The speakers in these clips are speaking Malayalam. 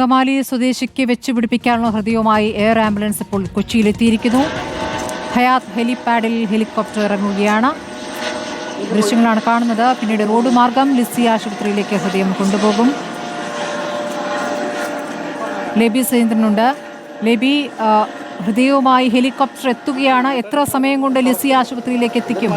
അങ്കമാലി സ്വദേശിക്ക് വെച്ചുപിടിപ്പിക്കാനുള്ള ഹൃദയവുമായി എയർ ആംബുലൻസ് ഇപ്പോൾ കൊച്ചിയിലെത്തിയിരിക്കുന്നു. ഹയാത്ത് ഹെലിപാഡിൽ ഹെലികോപ്റ്റർ ഇറങ്ങുകയാണ്. ദൃശ്യങ്ങളാണ് കാണുന്നത്. പിന്നീട് റോഡ് മാർഗം ലിസി ആശുപത്രിയിലേക്ക് ഹൃദയം കൊണ്ടുപോകും. ലേബി സുരേന്ദ്രനുണ്ട്. ലേബി ഹൃദയവുമായി ഹെലികോപ്റ്റർ എത്തുകയാണ്. എത്ര സമയം കൊണ്ട് ലിസി ആശുപത്രിയിലേക്ക് എത്തിക്കും?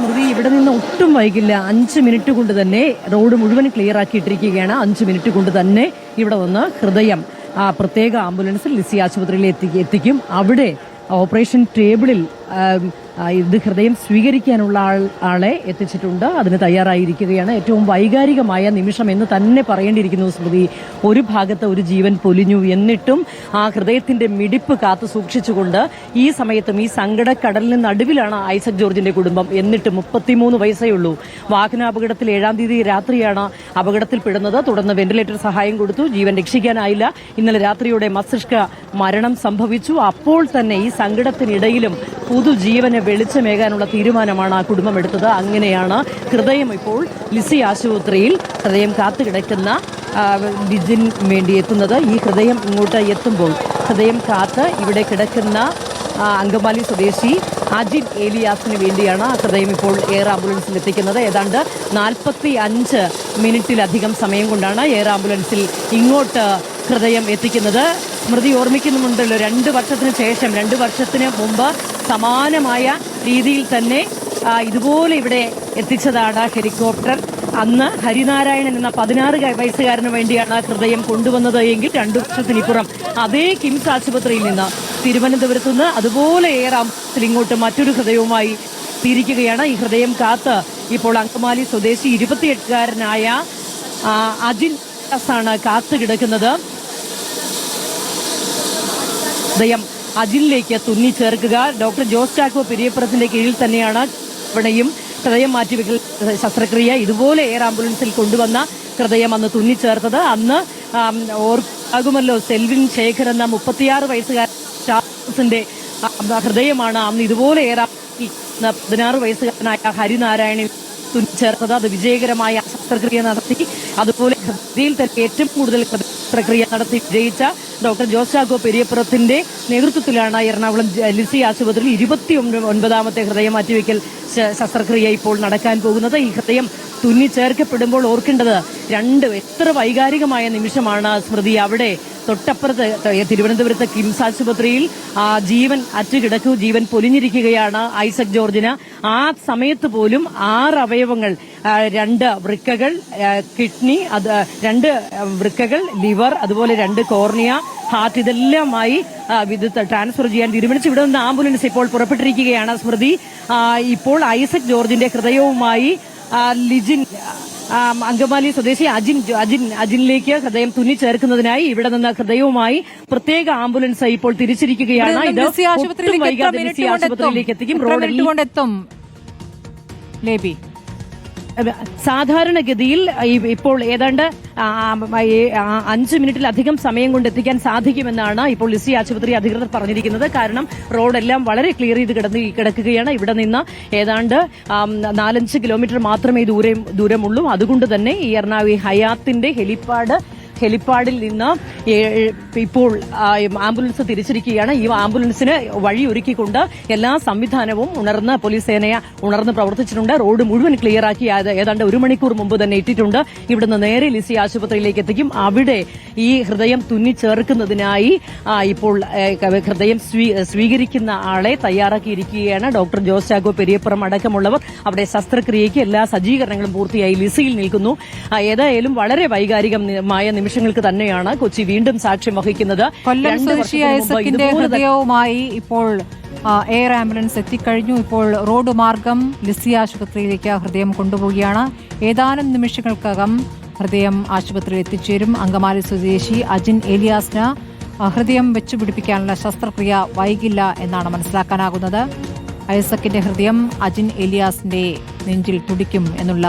സ്മൃതി ഇവിടെ നിന്ന് ഒട്ടും വൈകില്ല. അഞ്ച് മിനിറ്റ് കൊണ്ട് തന്നെ റോഡ് മുഴുവൻ ക്ലിയർ ആക്കിയിട്ടിരിക്കുകയാണ്. അഞ്ച് മിനിറ്റ് കൊണ്ട് തന്നെ ഇവിടെ വന്ന് ഹൃദയം ആ പ്രത്യേക ആംബുലൻസിൽ ലിസി ആശുപത്രിയിൽ എത്തി എത്തിക്കും. അവിടെ ഓപ്പറേഷൻ ടേബിളിൽ ഇത് ഹൃദയം സ്വീകരിക്കാനുള്ള ആൾ ആളെ എത്തിച്ചിട്ടുണ്ട്. അതിന് തയ്യാറായിരിക്കുകയാണ്. ഏറ്റവും വൈകാരികമായ നിമിഷം എന്ന് തന്നെ പറയേണ്ടിയിരിക്കുന്നു സ്മൃതി. ഒരു ഭാഗത്ത് ഒരു ജീവൻ പൊലിഞ്ഞു എന്നിട്ടും ആ ഹൃദയത്തിന്റെ മിടിപ്പ് കാത്തു സൂക്ഷിച്ചുകൊണ്ട് ഈ സമയത്തും ഈ സങ്കടക്കടലിന് നടുവിലാണ് ഐസക് ജോർജിന്റെ കുടുംബം. എന്നിട്ട് മുപ്പത്തിമൂന്ന് വയസ്സേ ഉള്ളൂ. വാഹനാപകടത്തിൽ ഏഴാം തീയതി രാത്രിയാണ് അപകടത്തിൽപ്പെടുന്നത് തുടർന്ന് വെന്റിലേറ്റർ സഹായം കൊടുത്തു. ജീവൻ രക്ഷിക്കാനായില്ല. ഇന്നലെ രാത്രിയോടെ മസ്തിഷ്ക മരണം സംഭവിച്ചു. അപ്പോൾ തന്നെ ഈ സങ്കടത്തിനിടയിലും പുതുജീവന് വെളിച്ചമേകാനുള്ള തീരുമാനമാണ് ആ കുടുംബം എടുത്തത്. അങ്ങനെയാണ് ഹൃദയം ഇപ്പോൾ ലിസി ആശുപത്രിയിൽ ഹൃദയം കാത്തുകിടക്കുന്ന കിടക്കുന്ന ലിജിൻ വേണ്ടി എത്തുന്നത്. ഈ ഹൃദയം ഇങ്ങോട്ട് എത്തുമ്പോൾ ഹൃദയം കാത്ത് ഇവിടെ കിടക്കുന്ന അങ്കമാലി സ്വദേശി അജിൻ ഏലിയാസിന് വേണ്ടിയാണ് ആ ഹൃദയം ഇപ്പോൾ എയർ ആംബുലൻസിൽ എത്തിക്കുന്നത്. ഏതാണ്ട് നാൽപ്പത്തി അഞ്ച് മിനിറ്റിലധികം സമയം കൊണ്ടാണ് എയർ ആംബുലൻസിൽ ഇങ്ങോട്ട് ഹൃദയം എത്തിക്കുന്നത് സ്മൃതി ഓർമ്മിക്കുന്നുണ്ടല്ലോ രണ്ട് വർഷത്തിന് ശേഷം രണ്ട് വർഷത്തിന് മുമ്പ് സമാനമായ രീതിയിൽ തന്നെ ഇതുപോലെ ഇവിടെ എത്തിച്ചതാണ് ഹെലികോപ്റ്റർ. അന്ന് ഹരിനാരായണൻ എന്ന പതിനാറ് വയസ്സുകാരന് വേണ്ടിയാണ് ഹൃദയം കൊണ്ടുവന്നത് എങ്കിൽ രണ്ടു വർഷത്തിനിപ്പുറം അതേ കിംസ് ആശുപത്രിയിൽ നിന്ന് തിരുവനന്തപുരത്ത് നിന്ന് അതുപോലെ ആംബുലൻസിൽ ഇങ്ങോട്ട് മറ്റൊരു ഹൃദയവുമായി തിരിക്കുകയാണ്. ഈ ഹൃദയം കാത്ത് ഇപ്പോൾ അങ്കമാലി സ്വദേശി ഇരുപത്തിയെട്ടുകാരനായ അജിൻ ആണ് കാത്തു കിടക്കുന്നത്. ഹൃദയം അജിലിലേക്ക് തുന്നി ചേർക്കുക. ഡോക്ടർ ജോസ് ചാക്കോ പെരിയപ്പുറത്തിന്റെ കീഴിൽ തന്നെയാണ് ഇവിടെയും ഹൃദയം മാറ്റിവെക്കൽ ശസ്ത്രക്രിയ. ഇതുപോലെ എയർ ആംബുലൻസിൽ കൊണ്ടുവന്ന ഹൃദയം അന്ന് തുന്നിച്ചേർത്തത്. അന്ന് ഓർക്കാകുമല്ലോ സെൽവിൻ ശേഖർ എന്ന മുപ്പത്തിയാറ് വയസ്സുകാരൻ ചാൾസിന്റെ ഹൃദയമാണ് അന്ന് ഇതുപോലെ എയർ പതിനാറ് വയസ്സുകാരനായ ഹരിനാരായണൻ തുന്നി തുന്നിച്ചേർത്തത്. അത് വിജയകരമായ ശസ്ത്രക്രിയ നടത്തി. അതുപോലെ ഹൃദയത്തിൽ തന്നെ ഏറ്റവും കൂടുതൽ ശസ്ത്രക്രിയ നടത്തി. വിജയിച്ച ഡോക്ടർ ജോസ് ചാക്കോ പെരിയപ്പുറത്തിന്റെ നേതൃത്വത്തിലാണ് എറണാകുളം ലിസി ആശുപത്രിയിൽ ഇരുപത്തി ഒൻപതാമത്തെ ഹൃദയം മാറ്റിവെക്കൽ ശസ്ത്രക്രിയ ഇപ്പോൾ നടക്കാൻ പോകുന്നത്. ഈ ഹൃദയം തുന്നി ചേർക്കപ്പെടുമ്പോൾ ഓർക്കേണ്ടത് രണ്ട് എത്ര വൈകാരികമായ നിമിഷമാണ് സ്മൃതി. അവിടെ തൊട്ടപ്പുറത്ത് തിരുവനന്തപുരത്ത് കിംസ് ആശുപത്രിയിൽ ജീവൻ അറ്റുകിടക്കു ജീവൻ പൊലിഞ്ഞിരിക്കുകയാണ് ഐസക് ജോർജിന്. ആ സമയത്ത് പോലും ആറ് അവയവങ്ങൾ രണ്ട് വൃക്കകൾ കിഡ്നി അത് രണ്ട് വൃക്കകൾ ലിവർ അതുപോലെ രണ്ട് കോർണിയ ഹാർട്ട് ഇതെല്ലാമായി വിദ്യുത്ത് ട്രാൻസ്ഫർ ചെയ്യാൻ തീരുമാനിച്ചു. ഇവിടെ നിന്ന് ആംബുലൻസ് ഇപ്പോൾ പുറപ്പെട്ടിരിക്കുകയാണ് സ്മൃതി. ഇപ്പോൾ ഐസക് ജോർജിന്റെ ഹൃദയവുമായി ലിജിൻ അങ്കമാലി സ്വദേശി അജിൻ അജിൻ അജിനിലേക്ക് ഹൃദയം തുന്നി ചേർക്കുന്നതിനായി ഇവിടെ നിന്ന് ഹൃദയവുമായി പ്രത്യേക ആംബുലൻസ് ഇപ്പോൾ തിരിച്ചിരിക്കുകയാണ്. ഇത് ആശുപത്രിയിലേക്ക് എത്തിക്കും. റോഡിൽ ലേബി. സാധാരണഗതിയിൽ ഇപ്പോൾ ഏതാണ്ട് അഞ്ചു മിനിറ്റിലധികം സമയം കൊണ്ട് എത്തിക്കാൻ സാധിക്കുമെന്നാണ് ഇപ്പോൾ ലിസി ആശുപത്രി അധികൃതർ പറഞ്ഞിരിക്കുന്നത്. കാരണം റോഡെല്ലാം വളരെ ക്ലിയർ ചെയ്ത് കിടന്ന് കിടക്കുകയാണ്. ഇവിടെ നിന്ന് ഏതാണ്ട് നാലഞ്ച് കിലോമീറ്റർ മാത്രമേ ദൂരം ദൂരമുള്ളൂ. അതുകൊണ്ട് തന്നെ ഈ എറണാകുളം ഹയാത്തിന്റെ ഹെലിപ്പാഡ് ഹെലിപ്പാഡിൽ നിന്ന് ഇപ്പോൾ ആംബുലൻസ് തിരിച്ചിരിക്കുകയാണ്. ഈ ആംബുലൻസിന് വഴി ഒരുക്കിക്കൊണ്ട് എല്ലാ സംവിധാനവും ഉണർന്ന് പോലീസ് സേനയെ ഉണർന്ന് പ്രവർത്തിച്ചിട്ടുണ്ട്. റോഡ് മുഴുവൻ അത് ഏതാണ്ട് ഒരു മണിക്കൂർ മുമ്പ് തന്നെ ഇട്ടിട്ടുണ്ട്. ഇവിടുന്ന് നേരെ ലിസി ആശുപത്രിയിലേക്ക് എത്തിക്കും. അവിടെ ഈ ഹൃദയം തുന്നിച്ചേർക്കുന്നതിനായി ഇപ്പോൾ ഹൃദയം സ്വീകരിക്കുന്ന ആളെ തയ്യാറാക്കിയിരിക്കുകയാണ് ഡോക്ടർ ജോസ് ചാഗോ പെരിയപ്പുറം അടക്കമുള്ളവർ. അവിടെ ശസ്ത്രക്രിയയ്ക്ക് എല്ലാ സജ്ജീകരണങ്ങളും പൂർത്തിയായി ലിസിയിൽ നിൽക്കുന്നു. ഏതായാലും വളരെ വൈകാരികമായ നിമിഷങ്ങൾക്ക് തന്നെയാണ് കൊച്ചി വീണ്ടും സാക്ഷ്യം വഹിക്കുന്നത്. കൊല്ലം ഹൃദയവുമായി ഇപ്പോൾ എയർ ആംബുലൻസ് എത്തിക്കഴിഞ്ഞു. ഇപ്പോൾ റോഡ് മാർഗം ലിസി ആശുപത്രിയിലേക്ക് ഹൃദയം കൊണ്ടുപോവുകയാണ്. ഏതാനും നിമിഷങ്ങൾക്കകം ഹൃദയം ആശുപത്രിയിൽ എത്തിച്ചേരും. അങ്കമാലി സ്വദേശി അജിൻ ഏലിയാസിന് ഹൃദയം വെച്ചുപിടിപ്പിക്കാനുള്ള ശസ്ത്രക്രിയ വൈകില്ല എന്നാണ് മനസ്സിലാക്കാനാകുന്നത്. ഐസക്കിന്റെ ഹൃദയം അജിൻ ഏലിയാസിന്റെ നെഞ്ചിൽ തുടിക്കും എന്നുള്ള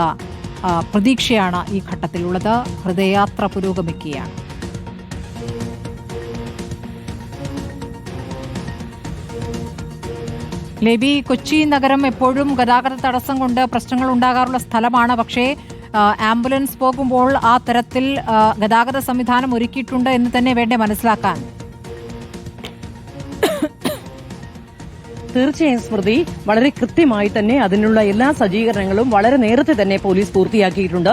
പ്രതീക്ഷയാണ് ഈ ഘട്ടത്തിലുള്ളത്. ഹൃദയാത്ര പുരോഗമിക്കുകയാണ്. ലേബി കൊച്ചി നഗരം എപ്പോഴും ഗതാഗത തടസ്സം കൊണ്ട് പ്രശ്നങ്ങൾ ഉണ്ടാകാറുള്ള സ്ഥലമാണ്. പക്ഷേ ആംബുലൻസ് പോകുമ്പോൾ ആ തരത്തിൽ ഗതാഗത സംവിധാനം ഒരുക്കിയിട്ടുണ്ട് എന്ന് തന്നെ വേണ്ടേ മനസ്സിലാക്കാൻ? തീർച്ചയായും സ്മൃതി വളരെ കൃത്യമായി തന്നെ അതിനുള്ള എല്ലാ സജ്ജീകരണങ്ങളും വളരെ നേരത്തെ തന്നെ പോലീസ് പൂർത്തിയാക്കിയിട്ടുണ്ട്.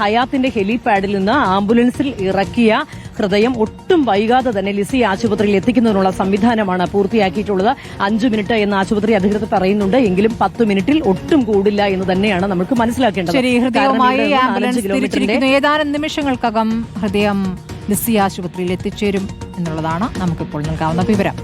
ഹയാത്തിന്റെ ഹെലിപാഡിൽ നിന്ന് ആംബുലൻസിൽ ഇറക്കിയ ഹൃദയം ഒട്ടും വൈകാതെ തന്നെ ലിസി ആശുപത്രിയിൽ എത്തിക്കുന്നതിനുള്ള സംവിധാനമാണ് പൂർത്തിയാക്കിയിട്ടുള്ളത്. അഞ്ചു മിനിറ്റ് എന്ന് ആശുപത്രി അധികൃതർ പറയുന്നുണ്ട്. എങ്കിലും പത്ത് മിനിറ്റിൽ ഒട്ടും കൂടില്ല എന്ന് തന്നെയാണ് നമുക്ക് മനസ്സിലാക്കേണ്ടത്. ഏതാനും നിമിഷങ്ങൾക്കകം ഹൃദയം ലിസി ആശുപത്രിയിൽ എത്തിച്ചേരും എന്നുള്ളതാണ് നമുക്കിപ്പോൾ നൽകാവുന്ന വിവരം.